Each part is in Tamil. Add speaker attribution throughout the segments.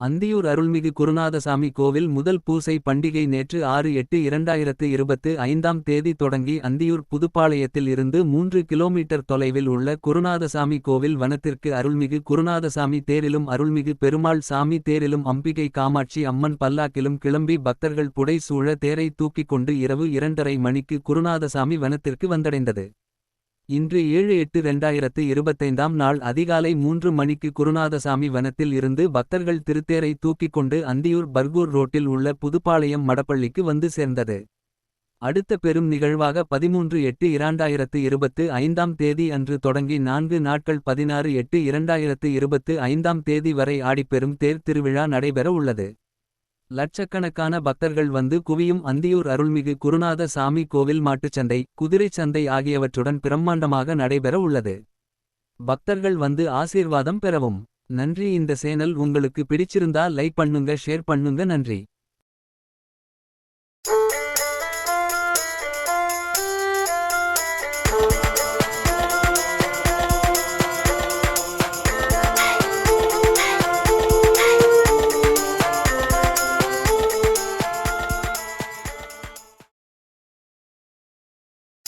Speaker 1: அந்தியூர் அருள்மிகு குருநாதசாமி கோவில் முதல் பூசை பண்டிகை நேற்று ஆறு எட்டு இரண்டாயிரத்து இருபத்து ஐந்தாம் தேதி தொடங்கி அந்தியூர் புதுப்பாளையத்தில் இருந்து மூன்று கிலோமீட்டர் தொலைவில் உள்ள குருநாதசாமி கோவில் வனத்திற்கு அருள்மிகு குருநாதசாமி தேரிலும் அருள்மிகு பெருமாள் சாமி தேரிலும் அம்பிகை காமாட்சி அம்மன் பல்லாக்கிலும் கிளம்பி பக்தர்கள் புடை சூழ தேரை தூக்கிக் கொண்டு இரவு இரண்டரை மணிக்கு குருநாதசாமி வனத்திற்கு வந்தடைந்தது. இன்று ஏழு எட்டு ரெண்டாயிரத்து இருபத்தைந்தாம் நாள் அதிகாலை மூன்று மணிக்கு குருநாதசாமி வனத்தில் இருந்து பக்தர்கள் திருத்தேரை தூக்கிக் கொண்டு அந்தியூர் பர்கூர் ரோட்டில் உள்ள புதுப்பாளையம் மடப்பள்ளிக்கு வந்து சேர்ந்தது. அடுத்த பெரும் நிகழ்வாக பதிமூன்று எட்டு இரண்டாயிரத்து இருபத்து ஐந்தாம் தேதி அன்று தொடங்கி நான்கு நாட்கள் பதினாறு எட்டு இரண்டாயிரத்து இருபத்து ஐந்தாம் தேதி வரை ஆடிப்பெரும் தேர் திருவிழா நடைபெற உள்ளது. லட்சக்கணக்கான பக்தர்கள் வந்து குவியும் அந்தியூர் அருள்மிகு குருநாத சாமி கோவில் மாட்டுச்சந்தை குதிரைச் சந்தை ஆகியவற்றுடன் பிரம்மாண்டமாக நடைபெற உள்ளது. பக்தர்கள் வந்து ஆசீர்வாதம் பெறவும். நன்றி இந்த சேனல் உங்களுக்கு பிடிச்சிருந்தா லைக் பண்ணுங்க ஷேர் பண்ணுங்க நன்றி.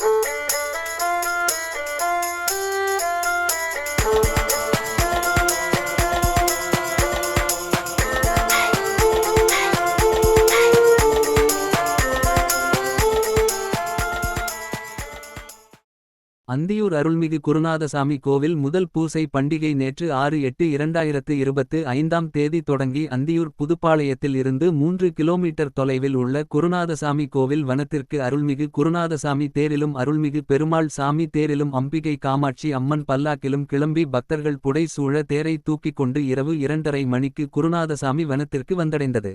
Speaker 1: thank you. அந்தியூர் அருள்மிகு குருநாதசாமி கோவில் முதல் பூசை பண்டிகை நேற்று ஆறு எட்டு இரண்டாயிரத்து இருபத்து ஐந்தாம் தேதி தொடங்கி அந்தியூர் புதுப்பாளையத்தில் இருந்து மூன்று கிலோமீட்டர் தொலைவில் உள்ள குருநாதசாமி கோவில் வனத்திற்கு அருள்மிகு குருநாதசாமி தேரிலும் அருள்மிகு பெருமாள் சாமி தேரிலும் அம்பிகை காமாட்சி அம்மன் பல்லாக்கிலும் கிளம்பி பக்தர்கள் புடை சூழ தேரை தூக்கிக் கொண்டு இரவு இரண்டரை மணிக்கு குருநாதசாமி வனத்திற்கு வந்தடைந்தது.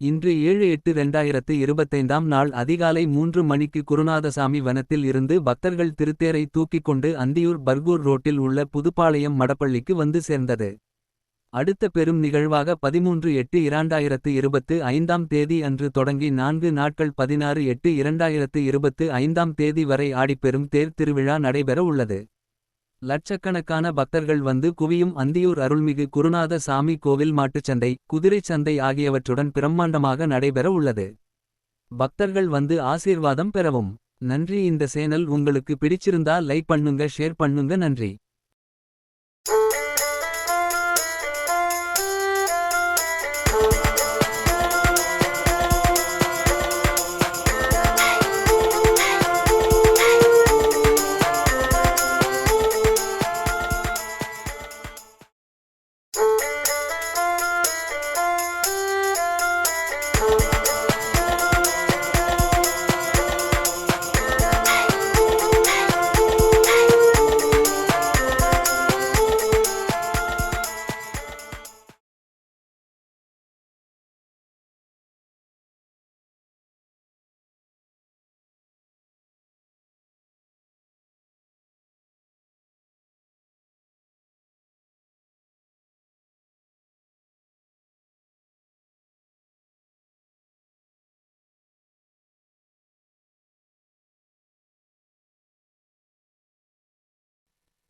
Speaker 1: இன்று ஏழு எட்டு ரெண்டாயிரத்து இருபத்தைந்தாம் நாள் அதிகாலை மூன்று மணிக்கு குருநாதசாமி வனத்தில் இருந்து பக்தர்கள் திருத்தேரை தூக்கிக் கொண்டு அந்தியூர் பர்கூர் ரோட்டில் உள்ள புதுப்பாளையம் மடப்பள்ளிக்கு வந்து சேர்ந்தது. அடுத்த பெரும் நிகழ்வாக பதிமூன்று எட்டு இரண்டாயிரத்து இருபத்து ஐந்தாம் தேதி அன்று தொடங்கி நான்கு நாட்கள் பதினாறு எட்டு இரண்டாயிரத்து இருபத்து ஐந்தாம் தேதி வரை ஆடிப்பெரும் தேர் திருவிழா நடைபெற உள்ளது. லட்சக்கணக்கான பக்தர்கள் வந்து குவியும் அந்தியூர் அருள்மிகு குருநாத சாமி கோவில் மாட்டுச்சந்தை குதிரைச் சந்தை ஆகியவற்றுடன் பிரம்மாண்டமாக நடைபெற உள்ளது. பக்தர்கள் வந்து ஆசீர்வாதம் பெறவும். நன்றி இந்த சேனல் உங்களுக்கு பிடிச்சிருந்தா லைக் பண்ணுங்க ஷேர் பண்ணுங்க நன்றி.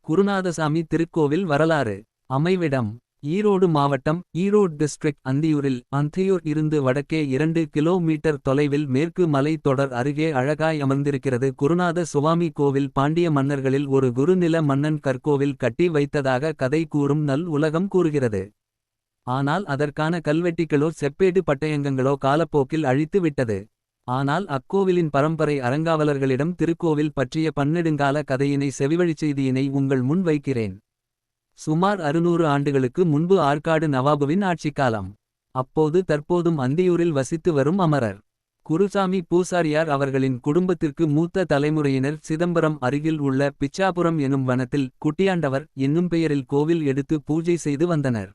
Speaker 1: குருநாதசாமி திருக்கோவில் வரலாறு. அமைவிடம் ஈரோடு மாவட்டம் ஈரோடு டிஸ்ட்ரிக்ட் அந்தியூரில் அந்தியூர் இருந்து வடக்கே இரண்டு கிலோமீட்டர் தொலைவில் மேற்கு மலை தொடர் அருகே அழகாய் அமர்ந்திருக்கிறது. குருநாத சுவாமி கோவில் பாண்டிய மன்னர்களில் ஒரு குருநில மன்னன் கற்கோவில் கட்டி வைத்ததாக கதை கூறும் நல் உலகம் கூறுகிறது. ஆனால் அதற்கான கல்வெட்டிகளோ செப்பேடு பட்டயங்கங்களோ காலப்போக்கில் அழித்து விட்டது ஆனால் அக்கோவிலின் பரம்பரை அறங்காவலர்களிடம் திருக்கோவில் பற்றிய பன்னெடுங்கால கதையினை செவிவழிச் செய்தியினை உங்கள் முன் வைக்கிறேன். சுமார் அறுநூறு ஆண்டுகளுக்கு முன்பு ஆற்காடு நவாபுவின் ஆட்சிக்காலம். அப்போது தற்போதும் அந்தியூரில் வசித்து வரும் அமரர். குருசாமி பூசாரியார் அவர்களின் குடும்பத்திற்கு மூத்த தலைமுறையினர் சிதம்பரம் அருகில் உள்ள பிச்சாபுரம் எனும் வனத்தில் குட்டியாண்டவர் என்னும் பெயரில் கோவில் எடுத்து பூஜை செய்து வந்தனர்.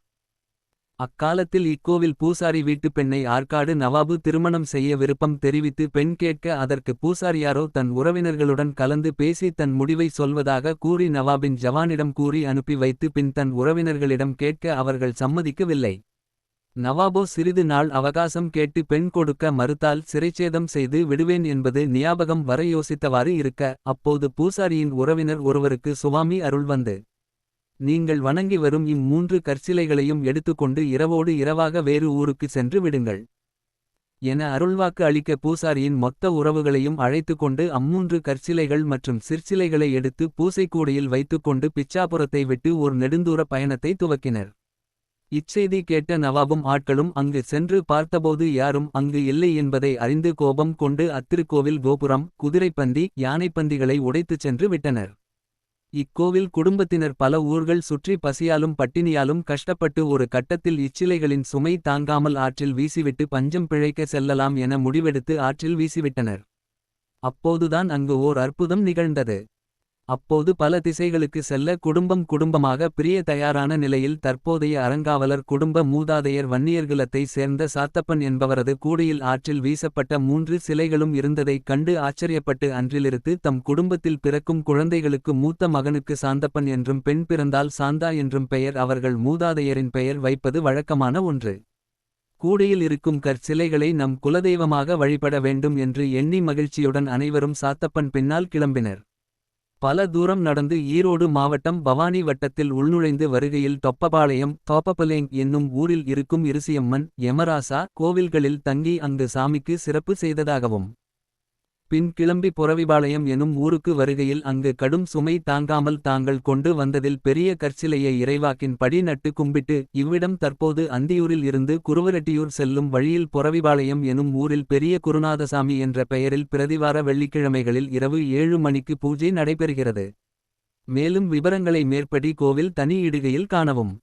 Speaker 1: அக்காலத்தில் இக்கோவில் பூசாரி வீட்டுப் பெண்ணை ஆற்காடு நவாபு திருமணம் செய்ய விருப்பம் தெரிவித்து பெண் கேட்க அதற்கு பூசாரியாரோ தன் உறவினர்களுடன் கலந்து பேசி தன் முடிவை சொல்வதாக கூறி நவாபின் ஜவானிடம் கூறி அனுப்பி வைத்து பின் தன் உறவினர்களிடம் கேட்க அவர்கள் சம்மதிக்கவில்லை. நவாபோ சிறிது நாள் அவகாசம் கேட்டு பெண் கொடுக்க மறுத்தால் சிறைச்சேதம் செய்து விடுவேன் என்பது ஞாபகம் வர யோசித்தவாறு இருக்க அப்போது பூசாரியின் உறவினர் ஒருவருக்கு சுவாமி அருள் வந்து நீங்கள் வணங்கி வரும் இம்மூன்று கற்சிலைகளையும் எடுத்துக்கொண்டு இரவோடு இரவாக வேறு ஊருக்கு சென்று விடுங்கள். என அருள்வாக்கு அளிக்க பூசாரியின் மொத்த உறவுகளையும் அழைத்துக்கொண்டு அம்மூன்று கற்சிலைகள் மற்றும் சிற்சிலைகளை எடுத்து பூசைக்கூடையில் வைத்துக்கொண்டு பிச்சாபுரத்தை விட்டு ஒரு நெடுந்தூர பயணத்தை துவக்கினர். இச்செய்தி கேட்ட நவாபும் ஆட்களும் அங்கு சென்று பார்த்தபோது யாரும் அங்கு இல்லை என்பதை அறிந்து கோபம் கொண்டு அத்திருக்கோவில் கோபுரம் குதிரைப்பந்தி யானைப்பந்திகளை உடைத்துச் சென்று விட்டனர். இக்கோவில் குடும்பத்தினர் பல ஊர்கள் சுற்றி பசியாலும் பட்டினியாலும் கஷ்டப்பட்டு ஒரு கட்டத்தில் இச்சிலைகளின் சுமை தாங்காமல் ஆற்றில் வீசிவிட்டு பஞ்சம் பிழைக்க செல்லலாம் என முடிவெடுத்து ஆற்றில் வீசிவிட்டனர். அப்போதுதான் அங்கு ஓர் அற்புதம் நிகழ்ந்தது. அப்போது பல திசைகளுக்கு செல்ல குடும்பம் குடும்பமாக பிரிய தயாரான நிலையில் தற்போதைய அறங்காவலர் குடும்ப மூதாதையர் வன்னியர்குலத்தை சேர்ந்த சாத்தப்பன் என்பவரது கூடையில் ஆற்றில் வீசப்பட்ட மூன்று சிலைகளும் இருந்ததைக் கண்டு ஆச்சரியப்பட்டு அன்றிலிருந்து தம் குடும்பத்தில் பிறக்கும் குழந்தைகளுக்கு மூத்த மகனுக்கு சாந்தப்பன் என்றும் பெண் பிறந்தால் சாந்தா என்றும் பெயர் அவர்கள் மூதாதையரின் பெயர் வைப்பது வழக்கமான ஒன்று. கூடையில் இருக்கும் கற்சிலைகளை நம் குலதெய்வமாக வழிபட வேண்டும் என்று எண்ணி மகிழ்ச்சியுடன் அனைவரும் சாத்தப்பன் பின்னால் கிளம்பினர். பல தூரம் நடந்து ஈரோடு மாவட்டம் பவானி வட்டத்தில் உள்நுழைந்து வருகையில் தொப்பபாளையம் தோப்பபலேங் என்னும் ஊரில் இருக்கும் இருசியம்மன் எமராசா கோவில்களில் தங்கி அங்கு சாமிக்கு சிறப்பு செய்ததாகவும் பின் கிளம்பி புறவிபாளையம் எனும் ஊருக்கு வருகையில் அங்கு கடும் சுமை தாங்காமல் தாங்கள் கொண்டு வந்ததில் பெரிய கற்சிலையை இறைவாக்கின் படி நட்டு கும்பிட்டு இவ்விடம் தற்போது அந்தியூரில் இருந்து குருவரட்டியூர் செல்லும் வழியில் புறவிபாளையம் எனும் ஊரில் பெரிய குருநாதசாமி என்ற பெயரில் பிரதிவார வெள்ளிக்கிழமைகளில் இரவு ஏழு மணிக்கு பூஜை நடைபெறுகிறது. மேலும் விவரங்களை மேற்படி கோவில் தனி இடுகையில் காணவும்.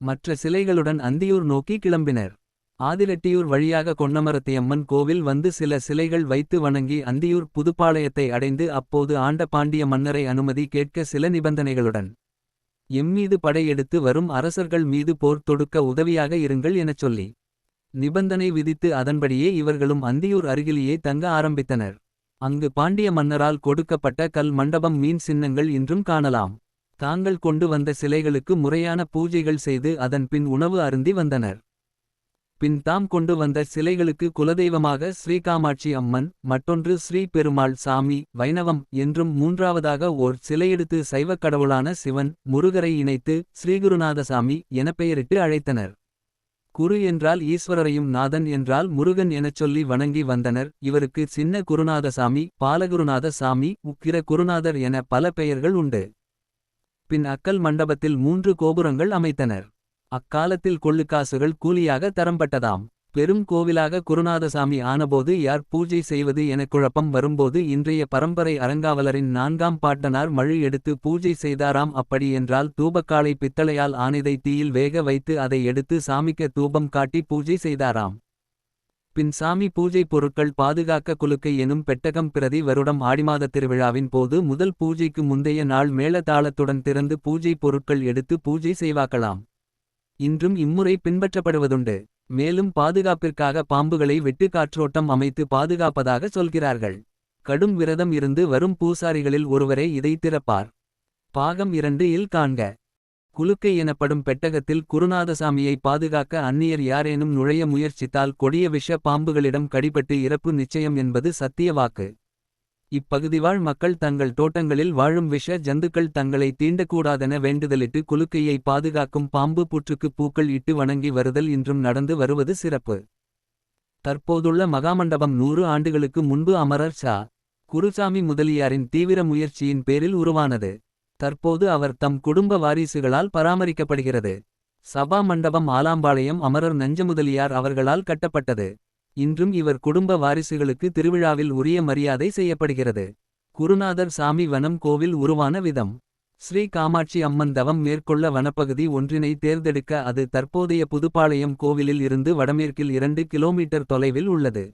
Speaker 1: மற்ற சிலைகளுடன் அந்தியூர் நோக்கி கிளம்பினர். ஆதிரெட்டியூர் வழியாக கொன்னமரத்தியம்மன் கோவில் வந்து சில சிலைகள் வைத்து வணங்கி அந்தியூர் புதுப்பாளையத்தை அடைந்து அப்போது ஆண்ட பாண்டிய மன்னரை அனுமதி கேட்க சில நிபந்தனைகளுடன். எம்மீது படையெடுத்து வரும் அரசர்கள் மீது போர் தொடுக்க உதவியாக இருங்கள் எனச் சொல்லி. நிபந்தனை விதித்து அதன்படியே இவர்களும் அந்தியூர் அருகிலேயே தங்க ஆரம்பித்தனர். அங்கு பாண்டிய மன்னரால் கொடுக்கப்பட்ட கல் மண்டபம் மீன் சின்னங்கள் இன்றும் காணலாம். தாங்கள் கொண்டு வந்த சிலைகளுக்கு முறையான பூஜைகள் செய்து அதன் பின் உணவு அருந்தி வந்தனர். பின் தாம் கொண்டு வந்த சிலைகளுக்கு குலதெய்வமாக ஸ்ரீகாமாட்சி அம்மன் மற்றொன்று ஸ்ரீ பெருமாள் சாமி வைணவம் என்றும் மூன்றாவதாக ஓர் சிலையெடுத்து சைவக் கடவுளான சிவன் முருகரை இணைத்து ஸ்ரீகுருநாதசாமி என பெயரிட்டு அழைத்தனர். குரு என்றால் ஈஸ்வரரையும் நாதன் என்றால் முருகன் எனச் சொல்லி வணங்கி வந்தனர். இவருக்கு சின்ன குருநாதசாமி பாலகுருநாத சாமி உக்கிர குருநாதர் என பல பெயர்கள் உண்டு. பின் அக்கல் மண்டபத்தில் மூன்று கோபுரங்கள் அமைத்தனர். அக்காலத்தில் கொள்ளுக்காசுகள் கூலியாக தரம்பட்டதாம். பெரும் கோவிலாக குருநாதசாமி ஆனபோது யார் பூஜை செய்வது என குழப்பம் வரும்போது இன்றைய பரம்பரை அறங்காவலரின் நான்காம் பாட்டனார் மழு எடுத்து பூஜை செய்தாராம் அப்படி என்றால் தூபக்காலை பித்தளையால் ஆனைதை தீயில் வேக வைத்து அதை எடுத்து சாமிக்க தூபம் காட்டி பூஜை செய்தாராம். பின் சாமி பூஜை பொருட்கள் பாதுகாக்க குலுக்கை எனும் பெட்டகம் பிரதி வருடம் ஆடிமாத திருவிழாவின் போது முதல் பூஜைக்கு முந்தைய நாள் மேளதாளத்துடன் திறந்து பூஜை பொருட்கள் எடுத்து பூஜை செய்வாக்கலாம் இன்றும் இம்முறை பின்பற்றப்படுவதுண்டு. மேலும் பாதுகாப்பிற்காக பாம்புகளை வெட்டு காற்றோட்டம் அமைத்து பாதுகாப்பதாக சொல்கிறார்கள். கடும் விரதம் இருந்து வரும் பூசாரிகளில் ஒருவரே இதை திறப்பார். பாகம் இரண்டு இல் காண்க. குலுக்கை எனப்படும் பெட்டகத்தில் குருநாதசாமியை பாதுகாக்க அந்நியர் யாரேனும் நுழைய முயற்சித்தால் கொடிய விஷ பாம்புகளிடம் கடிபட்டு இறப்பு நிச்சயம் என்பது சத்திய வாக்கு. இப்பகுதிவாழ் மக்கள் தங்கள் தோட்டங்களில் வாழும் விஷ ஜந்துக்கள் தங்களை தீண்டக்கூடாதென வேண்டுதலிட்டு குலுக்கையை பாதுகாக்கும் பாம்பு புற்றுக்கு பூக்கள் இட்டு வணங்கி வருதல் இன்றும் நடந்து வருவது சிறப்பு. தற்போதுள்ள மகாமண்டபம் நூறு ஆண்டுகளுக்கு முன்பு அமரர் சா குருசாமி முதலியாரின் தீவிர முயற்சியின் பேரில் உருவானது. தற்போது அவர் தம் குடும்ப வாரிசுகளால் பராமரிக்கப்படுகிறது. சபா மண்டபம் ஆலாம்பாளையம் அமரர் நஞ்சமுதலியார் அவர்களால் கட்டப்பட்டது. இன்றும் இவர் குடும்ப வாரிசுகளுக்கு திருவிழாவில் உரிய மரியாதை செய்யப்படுகிறது. குருநாதர் சாமி வனம் கோவில் உருவான விதம். ஸ்ரீ காமாட்சி அம்மன் தவம் மேற்கொள்ள வனப்பகுதி ஒன்றினை தேர்ந்தெடுக்க அது தற்போதைய புதுப்பாளையம் கோவிலில் இருந்து வடமேற்கில் இரண்டு கிலோமீட்டர் தொலைவில் உள்ளது.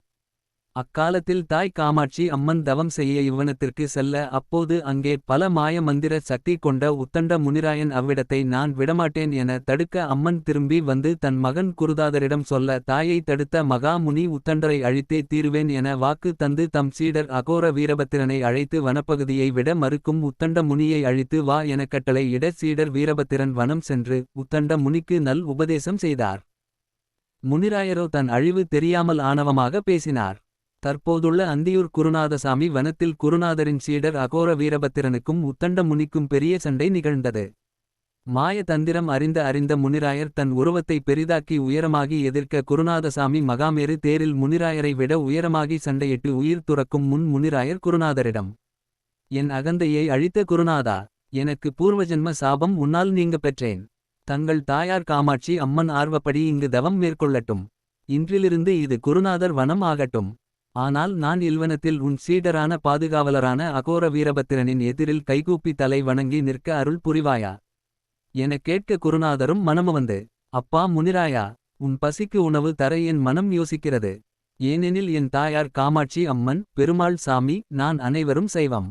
Speaker 1: அக்காலத்தில் தாய் காமாட்சி அம்மன் தவம் செய்ய இவ்வனத்திற்கு செல்ல அப்போது அங்கே பல மாய மந்திர சக்தி கொண்ட உத்தண்ட முனிராயன் அவ்விடத்தை நான் விடமாட்டேன் என தடுக்க அம்மன் திரும்பி வந்து தன் மகன் குருதாதரிடம் சொல்ல தாயை தடுத்த மகா முனி உத்தண்டரை அழித்தே தீருவேன் என வாக்கு தந்து தம் சீடர் அகோர வீரபத்திரனை அழைத்து வனப்பகுதியை விட மறுக்கும் உத்தண்ட முனியை அழித்து வா என கட்டளை இட சீடர் வீரபத்திரன் வனம் சென்று உத்தண்ட முனிக்கு நல் உபதேசம் செய்தார். முனிராயரோ தன் அழிவு தெரியாமல் ஆணவமாக பேசினார். தற்போதுள்ள அந்தியூர் குருநாதசாமி வனத்தில் குருநாதரின் சீடர் அகோர வீரபத்திரனுக்கும் உத்தண்ட முனிக்கும் பெரிய சண்டை நிகழ்ந்தது. மாய தந்திரம் அறிந்த அறிந்த முனிராயர் தன் உருவத்தை பெரிதாக்கி உயரமாகி எதிர்க்க குருநாதசாமி மகாமேறு தேரில் முனிராயரை விட உயரமாகி சண்டையிட்டு உயிர் துறக்கும் முன் முனிராயர் குருநாதரிடம் என் அகந்தையை அழித்த குருநாதா எனக்கு பூர்வஜன்ம சாபம் உன்னால் நீங்க பெற்றேன். தங்கள் தாயார் காமாட்சி அம்மன் ஆர்வப்படி இங்கு தவம் மேற்கொள்ளட்டும். இன்றிலிருந்து இது குருநாதர் வனம் ஆகட்டும். ஆனால் நான் இல்வனத்தில் உன் சீடரான பாதுகாவலரான அகோர வீரபத்திரனின் எதிரில் கைகூப்பி தலை வணங்கி நிற்க அருள் புரிவாயா? எனக் கேட்க குருநாதரும் மனமு வந்து அப்பா முனிராயா உன் பசிக்கு உணவு தர என் மனம் யோசிக்கிறது. ஏனெனில் என் தாயார் காமாட்சி அம்மன் பெருமாள் சாமி நான் அனைவரும் செய்வம்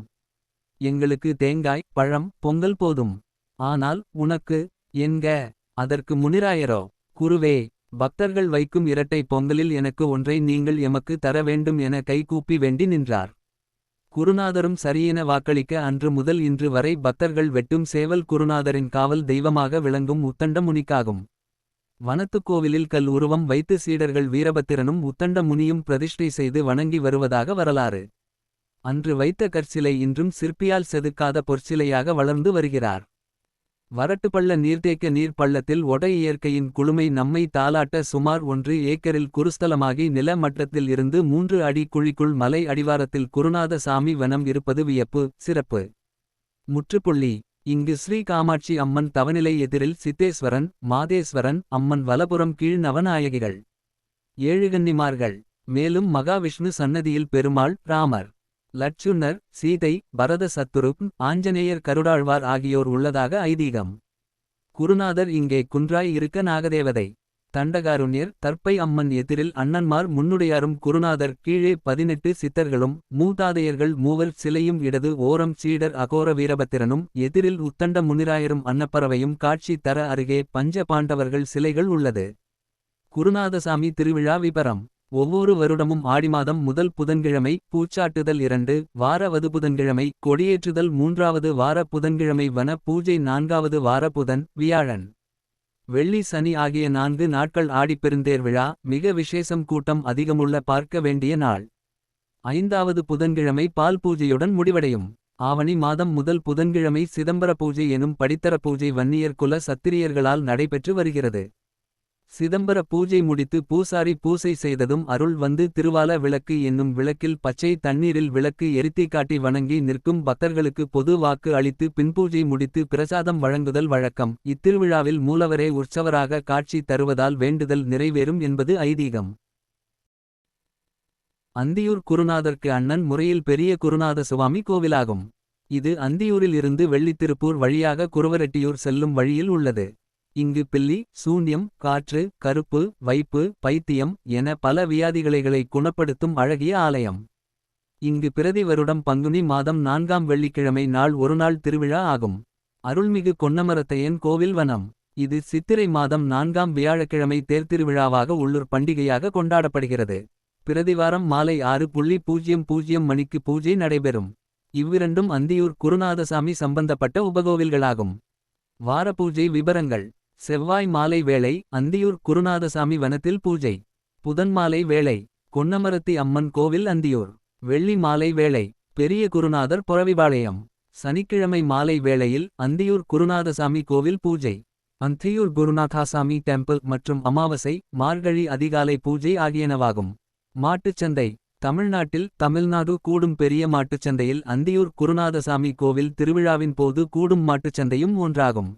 Speaker 1: எங்களுக்கு தேங்காய் பழம் பொங்கல் போதும். ஆனால் உனக்கு என்க அதற்கு முனிராயரோ? குருவே பக்தர்கள் வைக்கும் இரட்டை பொங்கலில் எனக்கு ஒன்றை நீங்கள் எமக்கு தர வேண்டும் என கைகூப்பி வேண்டி நின்றார். குருநாதரும் சரியென வாக்களிக்க அன்று முதல் இன்று வரை பக்தர்கள் வெட்டும் சேவல் குருநாதரின் காவல் தெய்வமாக விளங்கும் உத்தண்ட முனிக்காகும். வனத்துக்கோவிலில் கல் உருவம் வைத்து சீடர்கள் வீரபத்திரனும் உத்தண்ட முனியும் பிரதிஷ்டை செய்து வணங்கி வருவதாக வரலாறு. அன்று வைத்த கற்சிலை இன்றும் சிற்பியால் செதுக்காத பொற்சிலையாக வளர்ந்து வருகிறார். வரட்டுப்பள்ள நீர்த்தேக்க நீர் பள்ளத்தில் ஒடை இயற்கையின் குழுமை நம்மை தாலாட்ட சுமார் ஒன்று ஏக்கரில் குருஸ்தலமாகி நில மட்டத்தில் இருந்து மூன்று அடி குழிக்குள் மலை அடிவாரத்தில் குருநாத சாமி வனம் இருப்பது வியப்பு சிறப்பு. முற்றுப்புள்ளி. இங்கு ஸ்ரீ காமாட்சி அம்மன் தவநிலை எதிரில் சித்தேஸ்வரன் மாதேஸ்வரன் அம்மன் வலபுறம் கீழ் நவநாயகிகள். ஏழுகன்னிமார்கள். மேலும் மகாவிஷ்ணு சன்னதியில் பெருமாள் ராமர். லட்சுன்னர் சீதை பரத சத்துருப் ஆஞ்சநேயர் கருடாழ்வார் ஆகியோர் உள்ளதாக ஐதீகம். குருநாதர் இங்கே குன்றாய் இருக்க நாகதேவதை. தண்டகாருண்யர் தற்பை அம்மன் எதிரில் அண்ணன்மார் முன்னுடையாரும் குருநாதர் கீழே பதினெட்டு சித்தர்களும் மூதாதையர்கள் மூவர் சிலையும் இடது ஓரம் சீடர் அகோர வீரபத்திரனும் எதிரில் உத்தண்ட முனிராயரும் அன்னப்பறவையும் காட்சி தர அருகே பஞ்ச பாண்டவர்கள் சிலைகள் உள்ளது. குருநாதசாமி திருவிழா விபரம். ஒவ்வொரு வருடமும் ஆடி மாதம் முதல் புதன்கிழமை பூச்சாட்டுதல் இரண்டு வார வது புதன்கிழமை கொடியேற்றுதல் மூன்றாவது வார புதன்கிழமை வன பூஜை நான்காவது வார புதன் வியாழன். வெள்ளி சனி ஆகிய நான்கு நாட்கள் ஆடிப்பெருந்தேர் விழா மிக விசேஷம் கூட்டம் அதிகமுள்ள பார்க்க வேண்டிய நாள். ஐந்தாவது புதன்கிழமை பால் பூஜையுடன் முடிவடையும். ஆவணி மாதம் முதல் புதன்கிழமை சிதம்பர பூஜை எனும் படித்தர பூஜை வன்னியர் குல சத்திரியர்களால் நடைபெற்று வருகிறது. சிதம்பர பூஜை முடித்து பூசாரி பூசை செய்ததும் அருள் வந்து திருவால விளக்கு என்னும் விளக்கில் பச்சை தண்ணீரில் விளக்கு எரித்தி காட்டி வணங்கி நிற்கும் பக்தர்களுக்கு பொது வாக்கு அளித்து பின்பூஜை முடித்து பிரசாதம் வழங்குதல் வழக்கம். இத்திருவிழாவில் மூலவரே உற்சவராக காட்சி தருவதால் வேண்டுதல் நிறைவேறும் என்பது ஐதீகம். அந்தியூர் குருநாதர்க்கு அண்ணன் முறையில் பெரிய குருநாத சுவாமி கோவிலாகும். இது அந்தியூரில் இருந்து வெள்ளித்திருப்பூர் வழியாக குருவரெட்டியூர் செல்லும் வழியில் உள்ளது. இங்கு பில்லி சூன்யம் காற்று கருப்பு வைப்பு பைத்தியம் என பல வியாதிகளைகளை குணப்படுத்தும் அழகிய ஆலயம். இங்கு பிரதி வருடம் பங்குனி மாதம் நான்காம் வெள்ளிக்கிழமை நாள் ஒருநாள் திருவிழா ஆகும். அருள்மிகு கொன்னமரத்தையன் கோவில் வனம். இது சித்திரை மாதம் நான்காம் வியாழக்கிழமை தேர்திருவிழாவாக உள்ளூர் பண்டிகையாக கொண்டாடப்படுகிறது. பிரதிவாரம் மாலை ஆறு புள்ளி பூஜ்ஜியம் பூஜ்ஜியம் மணிக்கு பூஜை நடைபெறும். இவ்விரண்டும் அந்தியூர் குருநாதசாமி சம்பந்தப்பட்ட உபகோவில்களாகும். வாரபூஜை விபரங்கள். செவ்வாய் மாலை வேளை அந்தியூர் குருநாதசாமி வனத்தில் பூஜை. புதன் மாலை வேளை கொன்னமரத்தி அம்மன் கோவில் அந்தியூர். வெள்ளி மாலை வேளை பெரிய குருநாதர் புறவிபாளையம். சனிக்கிழமை மாலை வேளையில் அந்தியூர் குருநாதசாமி கோவில் பூஜை. அந்தியூர் குருநாதாசாமி டெம்பிள் மற்றும் அமாவாசை மார்கழி அதிகாலை பூஜை ஆகியனவாகும். மாட்டுச்சந்தை தமிழ்நாட்டில் தமிழ்நாடு கூடும் பெரிய மாட்டுச்சந்தையில் அந்தியூர் குருநாதசாமி கோவில் திருவிழாவின் போது கூடும் மாட்டுச்சந்தையும் ஒன்றாகும்.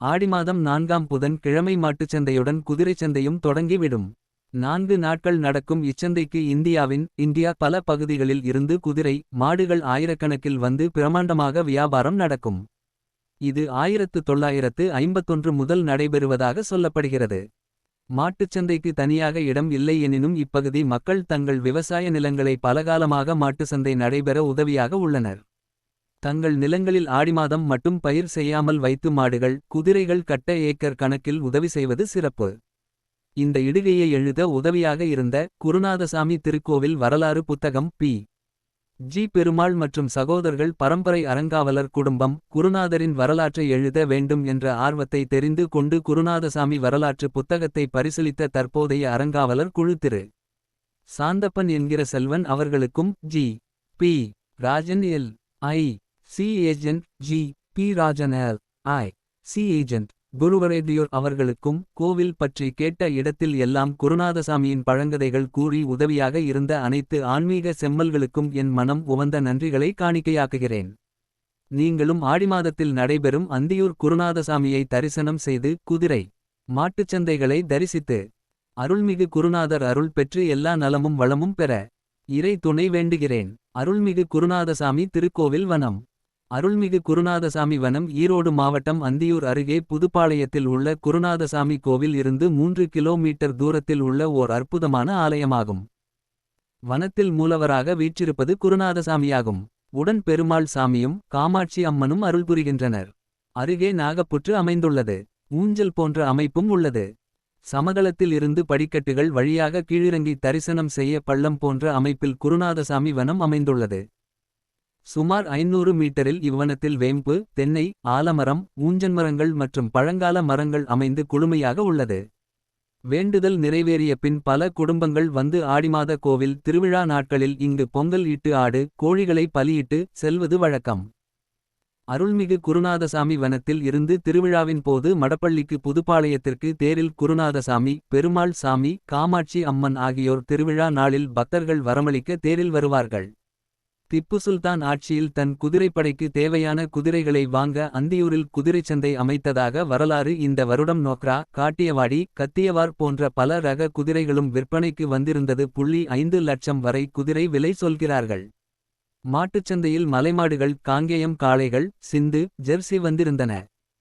Speaker 1: ஆடி மாதம் நான்காம் புதன் கிழமை மாட்டுச் சந்தையுடன் குதிரைச் சந்தையும் தொடங்கிவிடும். நான்கு நாட்கள் நடக்கும் இச்சந்தைக்கு இந்தியாவின் இந்தியா பல பகுதிகளில் இருந்து குதிரை மாடுகள் ஆயிரக்கணக்கில் வந்து பிரமாண்டமாக வியாபாரம் நடக்கும். இது ஆயிரத்து தொள்ளாயிரத்து ஐம்பத்தொன்று முதல் நடைபெறுவதாக சொல்லப்படுகிறது. மாட்டுச்சந்தைக்கு தனியாக இடம் இல்லை எனினும் இப்பகுதி மக்கள் தங்கள் விவசாய நிலங்களை பலகாலமாக மாட்டுச்சந்தை நடைபெற உதவியாக உள்ளனர். தங்கள் நிலங்களில் ஆடிமாதம் மட்டும் பயிர் செய்யாமல் வைத்து மாடுகள் குதிரைகள் கட்ட ஏக்கர் கணக்கில் உதவி செய்வது சிறப்பு. இந்த இடுகையை எழுத உதவியாக இருந்த குருநாதசாமி திருக்கோவில் வரலாறு புத்தகம் பி. ஜி. பெருமாள் மற்றும் சகோதரர்கள் பரம்பரை அறங்காவலர் குடும்பம் குருநாதரின் வரலாற்றை எழுத வேண்டும் என்ற ஆர்வத்தை தெரிந்து கொண்டு குருநாதசாமி வரலாற்று புத்தகத்தை பரிசீலித்த தற்போதைய அறங்காவலர் குழு திரு. சாந்தப்பன் என்கிற செல்வன் அவர்களுக்கும் G. P. Rajan L. I. C agent G. P. Rajan L I. C. Agent குருவரேதியோர் அவர்களுக்கும் கோவில் பற்றி கேட்ட இடத்தில் எல்லாம் குருநாதசாமியின் பழங்கதைகள் கூறி உதவியாக இருந்த அனைத்து ஆன்மீக செம்மல்களுக்கும் என் மனம் உவந்த நன்றிகளை காணிக்கையாக்குகிறேன். நீங்களும் ஆடி மாதத்தில் நடைபெறும் அந்தியூர் குருநாதசாமியை தரிசனம் செய்து குதிரை மாட்டுச்சந்தைகளை தரிசித்து அருள்மிகு குருநாதர் அருள் பெற்று எல்லா நலமும் வளமும் பெற இறை துணை வேண்டுகிறேன். அருள்மிகு குருநாதசாமி திருக்கோவில் வனம். அருள்மிகு குருநாதசாமி வனம் ஈரோடு மாவட்டம் அந்தியூர் அருகே புதுப்பாளையத்தில் உள்ள குருநாதசாமி கோவில் இருந்து மூன்று கிலோமீட்டர் தூரத்தில் உள்ள ஓர் அற்புதமான ஆலயமாகும். வனத்தில் மூலவராக வீற்றிருப்பது குருநாதசாமியாகும். உடன் பெருமாள் சாமியும் காமாட்சி அம்மனும் அருள் புரிகின்றனர். அருகே நாகப்புற்று அமைந்துள்ளது. ஊஞ்சல் போன்ற அமைப்பும் உள்ளது. சமதளத்தில் இருந்து படிக்கட்டுகள் வழியாக கீழிறங்கி தரிசனம் செய்ய பள்ளம் போன்ற அமைப்பில் குருநாதசாமி வனம் அமைந்துள்ளது. சுமார் ஐநூறு மீட்டரில் இவ்வனத்தில் வேம்பு தென்னை ஆலமரம் ஊஞ்சன்மரங்கள் மற்றும் பழங்கால மரங்கள் அமைந்து குழுமையாக உள்ளது. வேண்டுதல் நிறைவேறிய பின் பல குடும்பங்கள் வந்து ஆடிமாத கோவில் திருவிழா நாட்களில் இங்கு பொங்கல் இட்டு ஆடு கோழிகளை பலியிட்டு செல்வது வழக்கம். அருள்மிகு குருநாதசாமி வனத்தில் இருந்து திருவிழாவின் போது மடப்பள்ளிக்கு புதுப்பாளையத்திற்கு தேரில் குருநாதசாமி பெருமாள் சாமி காமாட்சி அம்மன் ஆகியோர் திருவிழா நாளில் பக்தர்கள் வரமளிக்க தேரில் வருவார்கள். திப்பு சுல்தான் ஆட்சியில் தன் குதிரைப்படைக்கு தேவையான குதிரைகளை வாங்க அந்தியூரில் குதிரைச்சந்தை அமைத்ததாக வரலாறு இந்த வருடம் நோக்ரா காட்டியவாடி கத்தியவார் போன்ற பல ரக குதிரைகளும் விற்பனைக்கு வந்திருந்தது புள்ளி ஐந்து லட்சம் வரை குதிரை விலை சொல்கிறார்கள். மாட்டுச்சந்தையில் மலைமாடுகள் காங்கேயம் காளைகள் சிந்து ஜெர்சி வந்திருந்தன.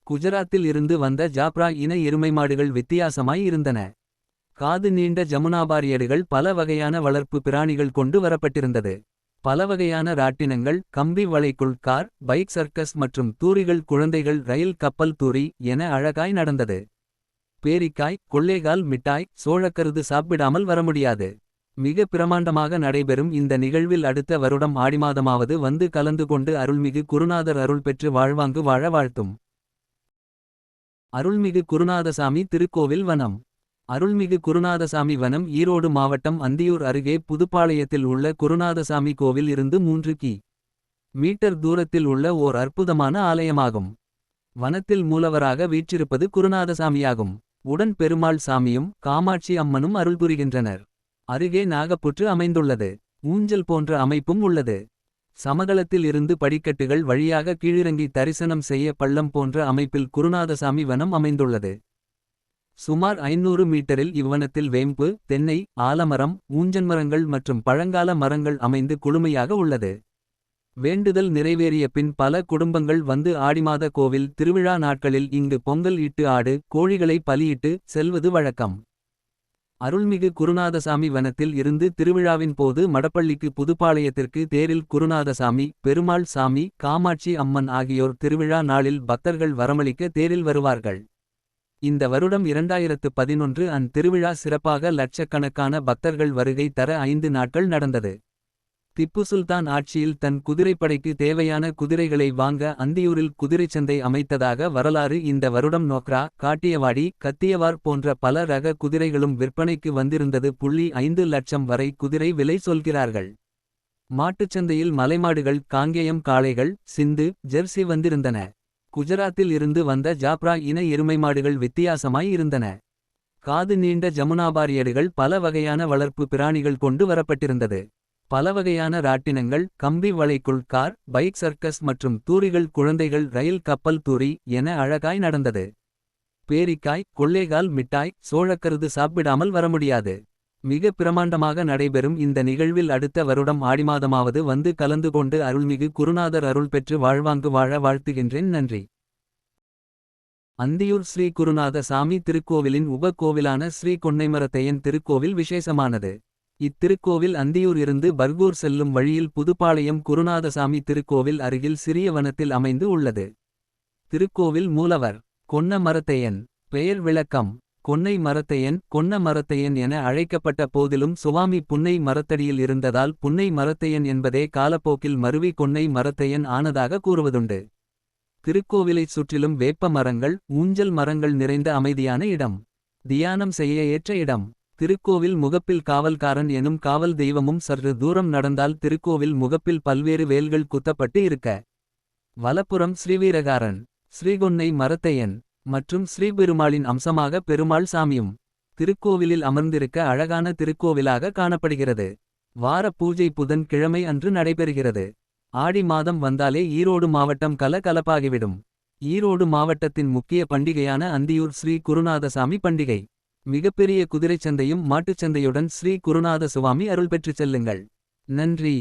Speaker 1: குஜராத்தில் இருந்து வந்த ஜாப்ரா இன எருமை மாடுகள் வித்தியாசமாய் இருந்தன. காது நீண்ட ஜமுனாபாரியடுகள் பல வகையான வளர்ப்பு பிராணிகள் கொண்டு வரப்பட்டிருந்தது. பல வகையான ராட்டினங்கள் கம்பி வளைக்குள் கார் பைக் சர்க்கஸ் மற்றும் தூரிகள் குழந்தைகள் ரயில் கப்பல் தூரி என அழகாய் நடந்தது. பேரிக்காய் கொள்ளேகால் மிட்டாய் சோழக்கருது சாப்பிடாமல் வர முடியாது மிக பிரமாண்டமாக நடைபெறும் இந்த நிகழ்வில் அடுத்த வருடம் ஆடி மாதமாவது வந்து கலந்து கொண்டு அருள்மிகு குருநாதர் அருள் பெற்று வாழ்வாங்கு வாழ வாழ்த்தும். அருள்மிகு குருநாதசாமி திருக்கோவில் வனம். அருள்மிகு குருநாதசாமி வனம் ஈரோடு மாவட்டம் அந்தியூர் அருகே புதுப்பாளையத்தில் உள்ள குருநாதசாமி கோவில் இருந்து மூன்று கி. மீட்டர் தூரத்தில் உள்ள ஓர் அற்புதமான ஆலயமாகும். வனத்தில் மூலவராக வீற்றிருப்பது குருநாதசாமியாகும். உடன் பெருமாள் சாமியும் காமாட்சி அம்மனும் அருள் புரிகின்றனர். அருகே நாகப்புற்று அமைந்துள்ளது. ஊஞ்சல் போன்ற அமைப்பும் உள்ளது. சமதளத்தில் இருந்து படிக்கட்டுகள் வழியாக கீழிறங்கி தரிசனம் செய்ய பள்ளம் போன்ற அமைப்பில் குருநாதசாமி வனம் அமைந்துள்ளது. சுமார் ஐநூறு மீட்டரில் இவ்வனத்தில் வேம்பு தென்னை ஆலமரம் ஊஞ்சன்மரங்கள் மற்றும் பழங்கால மரங்கள் அமைந்து குழுமையாக உள்ளது. வேண்டுதல் நிறைவேறிய பின் பல குடும்பங்கள் வந்து ஆடிமாத கோவில் திருவிழா நாட்களில் இங்கு பொங்கல் இட்டு ஆடு கோழிகளை பலியிட்டு செல்வது வழக்கம். அருள்மிகு குருநாதசாமி வனத்தில் இருந்து திருவிழாவின் போது மடப்பள்ளிக்கு புதுப்பாளையத்திற்கு தேரில் குருநாதசாமி பெருமாள் சாமி காமாட்சி அம்மன் ஆகியோர் திருவிழா நாளில் பக்தர்கள் வரமளிக்க தேரில் வருவார்கள். இந்த வருடம் இரண்டாயிரத்து பதினொன்று அன் திருவிழா சிறப்பாக லட்சக்கணக்கான பக்தர்கள் வருகை தர ஐந்து நாட்கள் நடந்தது. திப்பு சுல்தான் ஆட்சியில் தன் குதிரைப்படைக்கு தேவையான குதிரைகளை வாங்க அந்தியூரில் குதிரைச்சந்தை அமைத்ததாக வரலாறு இந்த வருடம் நோக்ரா காட்டியவாடி கத்தியவார் போன்ற பல ரக குதிரைகளும் விற்பனைக்கு வந்திருந்தது புள்ளி ஐந்து லட்சம் வரை குதிரை விலை சொல்கிறார்கள். மாட்டுச்சந்தையில் மலைமாடுகள் காங்கேயம் காளைகள் சிந்து ஜெர்சி வந்திருந்தன. குஜராத்தில் இருந்து வந்த ஜாப்ரா இன எருமை மாடுகள் வித்தியாசமாய் இருந்தன. காது நீண்ட ஜமுனாபாரியடுகள் பல வகையான வளர்ப்பு பிராணிகள் கொண்டு வரப்பட்டிருந்தது. பல வகையான ராட்டினங்கள் கம்பி வளைக்குள் கார் பைக் சர்க்கஸ் மற்றும் தூரிகள் குழந்தைகள் ரயில் கப்பல் தூரி என அழகாய் நடந்தது. பேரிக்காய் கொள்ளைகால் மிட்டாய் சோழக்கருது சாப்பிடாமல் வர முடியாது மிக பிரமாண்டமாக நடைபெறும் இந்த நிகழ்வில் அடுத்த வருடம் ஆடி மாதமாவது வந்து கலந்து கொண்டு அருள்மிகு குருநாதர் அருள் பெற்று வாழ்வாங்கு வாழ வாழ்த்துகின்றேன். நன்றி. அந்தியூர் ஸ்ரீ குருநாத சாமி திருக்கோவிலின் உப கோவிலான ஸ்ரீ கொன்னைமரத்தையன் திருக்கோவில் விசேஷமானது. இத்திருக்கோவில் அந்தியூர் இருந்து பர்கூர் செல்லும் வழியில் புதுப்பாளையம் குருநாதசாமி திருக்கோவில் அருகில் சிறிய வனத்தில் அமைந்து உள்ளது. திருக்கோவில் மூலவர் கொன்ன மரத்தையன் பெயர் விளக்கம் கொன்னை மரத்தையன் கொன்ன மரத்தையன் என அழைக்கப்பட்ட போதிலும் சுவாமி புன்னை மரத்தடியில் இருந்ததால் புன்னை மரத்தையன் என்பதே காலப்போக்கில் மருவி கொன்னை மரத்தையன் ஆனதாக கூறுவதுண்டு. திருக்கோவிலைச் சுற்றிலும் வேப்ப மரங்கள் ஊஞ்சல் மரங்கள் நிறைந்த அமைதியான இடம். தியானம் செய்ய ஏற்ற இடம். திருக்கோவில் முகப்பில் காவல்காரன் எனும் காவல் தெய்வமும் சற்று தூரம் நடந்தால் திருக்கோவில் முகப்பில் பல்வேறு வேல்கள் குத்தப்பட்டு இருக்க. வலப்புறம் ஸ்ரீவீரகாரன். ஸ்ரீகொன்னை மரத்தையன். மற்றும் ஸ்ரீபெருமாளின் அம்சமாக பெருமாள் சாமியும் திருக்கோவிலில் அமர்ந்திருக்க அழகான திருக்கோவிலாக காணப்படுகிறது. வார பூஜை புதன் கிழமை அன்று நடைபெறுகிறது. ஆடி மாதம் வந்தாலே ஈரோடு மாவட்டம் கல கலப்பாகிவிடும். ஈரோடு மாவட்டத்தின் முக்கிய பண்டிகையான அந்தியூர் ஸ்ரீ குருநாதசாமி பண்டிகை. மிகப்பெரிய குதிரைச் சந்தையும் ஸ்ரீ குருநாத சுவாமி அருள் பெற்றுச் செல்லுங்கள். நன்றி.